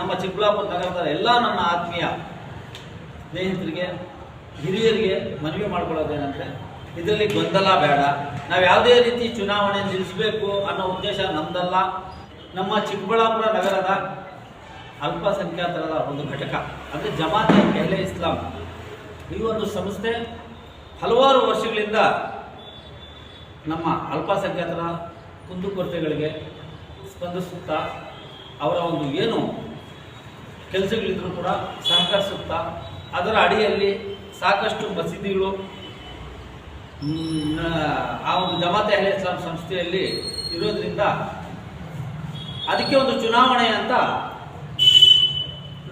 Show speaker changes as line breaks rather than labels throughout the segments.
ನಮ್ಮ ಚಿಕ್ಕಬಳ್ಳಾಪುರ ನಗರದ ಎಲ್ಲ ನನ್ನ ಆತ್ಮೀಯ ಸ್ನೇಹಿತರಿಗೆ, ಹಿರಿಯರಿಗೆ ಮನವಿ ಮಾಡ್ಕೊಳ್ಳೋದೇನೆಂದರೆ, ಇದರಲ್ಲಿ ಗೊಂದಲ ಬೇಡ. ನಾವು ಯಾವುದೇ ರೀತಿ ಚುನಾವಣೆ ನಿಲ್ಲಿಸಬೇಕು ಅನ್ನೋ ಉದ್ದೇಶ ನಮ್ಮದಲ್ಲ ನಮ್ಮ ಚಿಕ್ಕಬಳ್ಳಾಪುರ ನಗರದ ಅಲ್ಪಸಂಖ್ಯಾತರ ಒಂದು ಘಟಕ, ಅಂದರೆ ಜಮಾತೆ ಎಹ್ಲೆ ಇಸ್ಲಾಂ. ಈ ಒಂದು ಸಂಸ್ಥೆ ಹಲವಾರು ವರ್ಷಗಳಿಂದ ನಮ್ಮ ಅಲ್ಪಸಂಖ್ಯಾತರ ಕುಂದುಕೊರತೆಗಳಿಗೆ ಸ್ಪಂದಿಸುತ್ತಾ, ಅವರ ಒಂದು ಏನು ಕೆಲಸಗಳಿದ್ರು ಕೂಡ ಸಹಕರಿಸುತ್ತಾ ಅದರ ಅಡಿಯಲ್ಲಿ ಸಾಕಷ್ಟು ಮಸೀದಿಗಳು ಆ ಒಂದು ಜಮಾತೆ ಅಹ್ಲೆ ಸಂಸ್ಥೆಯಲ್ಲಿ ಇರೋದ್ರಿಂದ ಅದಕ್ಕೆ ಒಂದು ಚುನಾವಣೆ ಅಂತ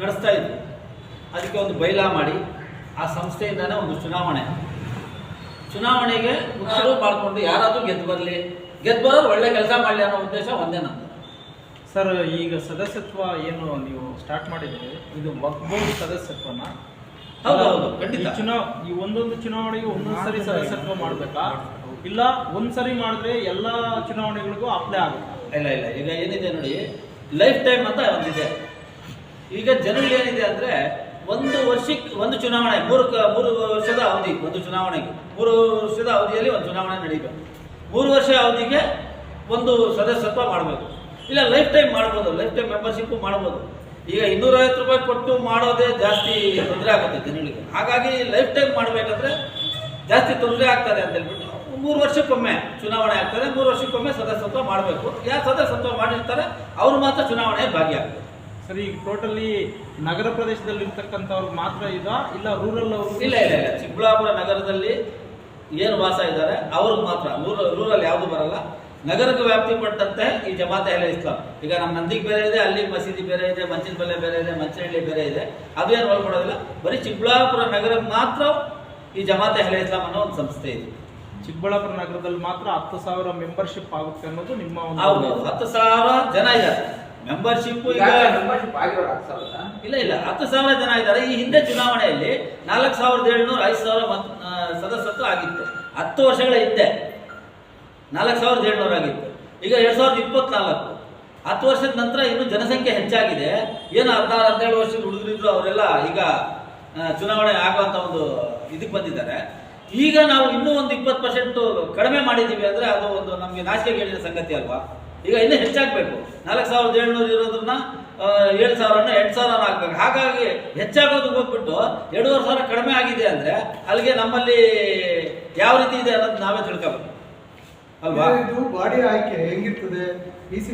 ನಡೆಸ್ತಾ ಇದ್ವಿ. ಅದಕ್ಕೆ ಒಂದು ಬೈಲಾ ಮಾಡಿ ಆ ಸಂಸ್ಥೆಯಿಂದನೇ ಒಂದು ಚುನಾವಣೆ. ಚುನಾವಣೆಗೆ ಮುಚ್ಚಲು ಮಾಡಿಕೊಂಡು ಯಾರಾದರೂ ಗೆದ್ದು ಬರಲಿ. ಗೆದ್ದು ಬರೋದು ಒಳ್ಳೆ ಕೆಲಸ ಮಾಡಲಿ ಅನ್ನೋ ಉದ್ದೇಶ ಒಂದೇ ನಂದು
ಸರ್ ಈಗ ಸದಸ್ಯತ್ವ ಏನು ನೀವು ಸ್ಟಾರ್ಟ್ ಮಾಡಿದ್ದೀರಿ ಇದು ವಕ್ಬೋರ್ಡ್ ಸದಸ್ಯತ್ವನ?
ಹೌದು, ಹೌದು, ಖಂಡಿತ.
ಈ ಚುನಾವ್ ಈ ಒಂದೊಂದು ಚುನಾವಣೆಗೆ ಒಂದೊಂದು ಸರಿ ಸದಸ್ಯತ್ವ ಮಾಡಬೇಕಾ? ಇಲ್ಲ ಒಂದ್ಸರಿ ಮಾಡಿದ್ರೆ ಎಲ್ಲ ಚುನಾವಣೆಗಳಿಗೂ ಅಪ್ಲೈ ಆಗುತ್ತೆ?
ಇಲ್ಲ ಇಲ್ಲ ಈಗ ಏನಿದೆ ನೋಡಿ ಲೈಫ್ ಟೈಮ್ ಅಂತ ಒಂದಿದೆ. ಈಗ ಜನರಿಗೆ ಏನಿದೆ ಅಂದ್ರೆ ಒಂದು ವರ್ಷಕ್ಕೆ ಒಂದು ಚುನಾವಣೆ ಮೂರು ಕ- ಮೂರು ವರ್ಷದ ಅವಧಿ ಒಂದು ಚುನಾವಣೆಗೆ. ಮೂರು ವರ್ಷದ ಅವಧಿಯಲ್ಲಿ ಒಂದು ಚುನಾವಣೆ ನಡೀಬೇಕು. ಮೂರು ವರ್ಷ ಅವಧಿಗೆ ಒಂದು ಸದಸ್ಯತ್ವ ಮಾಡಬೇಕು. ಇಲ್ಲ ಲೈಫ್ ಟೈಮ್ ಮಾಡ್ಬೋದು ಲೈಫ್ ಟೈಮ್ ಮೆಂಬರ್ಶಿಪ್ ಮಾಡ್ಬೋದು. ಈಗ ಇನ್ನೂರೈವತ್ತು ರೂಪಾಯಿ ಕೊಟ್ಟು ಮಾಡೋದೇ ಜಾಸ್ತಿ ತೊಂದರೆ ಆಗುತ್ತೆ ಜನಗಳಿಗೆ. ಹಾಗಾಗಿ ಲೈಫ್ ಟೈಮ್ ಮಾಡಬೇಕಂದ್ರೆ ಜಾಸ್ತಿ ತೊಂದರೆ ಆಗ್ತದೆ ಅಂತ ಹೇಳ್ಬಿಟ್ಟು ಮೂರು ವರ್ಷಕ್ಕೊಮ್ಮೆ ಚುನಾವಣೆ ಆಗ್ತದೆ ಮೂರು ವರ್ಷಕ್ಕೊಮ್ಮೆ ಸದಸ್ಯತ್ವ ಮಾಡಬೇಕು. ಯಾರು ಸದಸ್ಯತ್ವ ಮಾಡಿರ್ತಾರೆ ಅವರು ಮಾತ್ರ ಚುನಾವಣೆ ಭಾಗಿಯಾಗ್ತಾರೆ
ಸರಿ ಈಗ ಟೋಟಲಿ ನಗರ ಪ್ರದೇಶದಲ್ಲಿ ಇರ್ತಕ್ಕಂಥವ್ರು ಮಾತ್ರ ಇದಾ ಇಲ್ಲ ರೂರಲ್ ಅವರು
ಇಲ್ಲ ಇಲ್ಲ ಇಲ್ಲ. ಚಿಕ್ಕಬಳ್ಳಾಪುರ ನಗರದಲ್ಲಿ ಏನು ವಾಸ ಇದ್ದಾರೆ ಅವ್ರಿಗೆ ಮಾತ್ರ. ರೂರ ರೂರಲ್ ಯಾವುದು ಬರಲ್ಲ. ನಗರಕ್ಕೆ ವ್ಯಾಪ್ತಿ ಪಟ್ಟಂತೆ ಈ ಜಮಾತೆ ಅಹ್ಲೆ ಇಸ್ಲಾಂ. ಈಗ ನಮ್ಮ ನಂದಿಗೆ ಬೇರೆ ಇದೆ ಅಲ್ಲಿ ಮಸೀದಿ ಬೇರೆ ಇದೆ ಮಂಚಿನ ಬಲ್ಲೆ ಬೇರೆ ಇದೆ ಮಂಚನಹಳ್ಳಿ ಬೇರೆ ಇದೆ. ಅದೇನು ಒಳಪಡೋದಿಲ್ಲ ಬರೀ ಚಿಕ್ಕಬಳ್ಳಾಪುರ ನಗರಕ್ಕೆ ಮಾತ್ರ ಈ ಜಮಾತೆ ಅಹ್ಲೆ ಇಸ್ಲಾಂ ಅನ್ನೋ ಒಂದು ಸಂಸ್ಥೆ ಇದೆ.
ಚಿಕ್ಕಬಳ್ಳಾಪುರ ನಗರದಲ್ಲಿ ಮಾತ್ರ ಹತ್ತು ಸಾವಿರ ಮೆಂಬರ್ಶಿಪ್ ಆಗುತ್ತೆ ಅನ್ನೋದು ನಿಮ್ಮ
ಹೌದು
ಒಂದು
ಹತ್ತು ಸಾವಿರ ಜನ ಇದ್ದಾರೆ. ಮೆಂಬರ್ಶಿಪ್ ಇಲ್ಲ ಇಲ್ಲ ಹತ್ತು ಸಾವಿರ ಜನ ಇದ್ದಾರೆ. ಈ ಹಿಂದೆ ಚುನಾವಣೆಯಲ್ಲಿ ನಾಲ್ಕು ಸಾವಿರದ ಏಳ್ನೂರ ಐದು ಸಾವಿರ ಸದಸ್ಯತ್ವ ಆಗಿತ್ತು. ಹತ್ತು ವರ್ಷಗಳ ಹಿಂದೆ. ನಾಲ್ಕು ಸಾವಿರದ ಏಳ್ನೂರು ಆಗಿತ್ತು. ಈಗ ಎರಡು ಸಾವಿರದ ಇಪ್ಪತ್ನಾಲ್ಕು. ಹತ್ತು ವರ್ಷದ ನಂತರ ಇನ್ನು ಜನಸಂಖ್ಯೆ ಹೆಚ್ಚಾಗಿದೆ. ಏನು ಹದಿನಾರು ಹದಿನೇಳು ವರ್ಷದ ಹುಡುಗರಿದ್ರು ಅವರೆಲ್ಲ ಈಗ ಚುನಾವಣೆ ಆಗುವಂಥ ಒಂದು ಇದಕ್ಕೆ ಬಂದಿದ್ದಾರೆ. ಈಗ ನಾವು ಇನ್ನೂ ಒಂದು ಇಪ್ಪತ್ತು ಪರ್ಸೆಂಟ್ ಕಡಿಮೆ ಮಾಡಿದ್ದೀವಿ ಅಂದರೆ ಅದು ಒಂದು ನಮಗೆ ನಾಚಿಕೆ ಹೇಳಿದ ಸಂಗತಿ ಅಲ್ವಾ? ಈಗ ಇನ್ನೂ ಹೆಚ್ಚಾಗಬೇಕು. ನಾಲ್ಕು ಸಾವಿರದ ಏಳ್ನೂರು ಇರೋದನ್ನ ಏಳು ಸಾವಿರನ ಎಂಟು ಸಾವಿರ ಆಗ್ಬೇಕು. ಹಾಗಾಗಿ ಹೆಚ್ಚಾಗೋದು ಹೋಗ್ಬಿಟ್ಟು ಎರಡೂವರೆ ಸಾವಿರ ಕಡಿಮೆ ಆಗಿದೆ ಅಂದರೆ ಅಲ್ಲಿಗೆ ನಮ್ಮಲ್ಲಿ ಯಾವ ರೀತಿ ಇದೆ ಅನ್ನೋದು ನಾವೇ ತಿಳ್ಕೊಬೇಕು. ಅಲ್ವಾ?
ಇದು ಬಾಡಿ ಆಯ್ಕೆ ಹೆಂಗಿರ್ತದೆ? ಈ ಸಿ